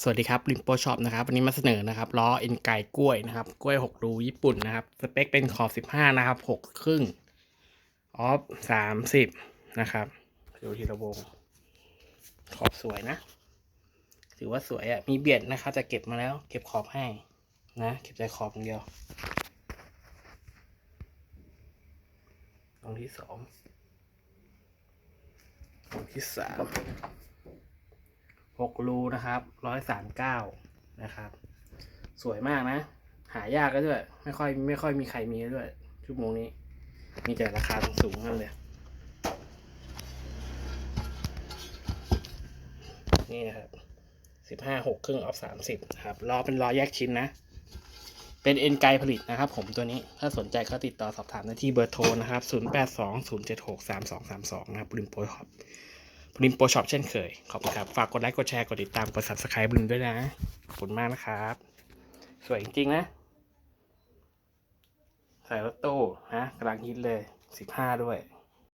สวัสดีครับลิมโปช็อปนะครับวันนี้มาเสนอนะครับล้อเอ็นไก่กล้วยนะครับกล้วยหกรูญี่ปุ่นนะครับสเปคเป็นขอบสิบห้านะครับหกครึ่งออฟสามสิบนะครับดูทีละวงขอบสวยนะ ถือว่าสวยอะ่ะมีเบียดนะครับจะเก็บมาแล้ว เก็บขอบให้นะ เก็บแต่ขอบอย่างเดียวตรงที่สองตรงที่สาม หกรูนะครับร้อยสามเก้านะครับ สวยมากนะ หายากก็ด้วย ไม่ค่อยไม่ค่อยมีใครมีด้วยชั่วโมงนี้ มีแต่ราคาสูงๆนั่นเลย นี่นะครับสิบห้าหกครึ่งออฟสามสิบครับล้อเป็นล้อแยกชิ้นนะ เป็นเอ็นไกผลิตนะครับผมตัวนี้ถ้าสนใจก็ติดต่อสอบถามได้ที่เบอร์โทรนะครับ 0 8 2 0 7 6 3 2 3 2 นะครับบริมโปรช็อปบ ริมโปรช็อปเช่นเคย ขอบคุณครับ ฝากกดไลค์กดแชร์กดติดตามกด subscribe บริมด้วยนะ ขอบคุณมากนะครับ สวยจริงๆนะใส่รถตู้ฮะกำลังฮิตเลย15ด้วย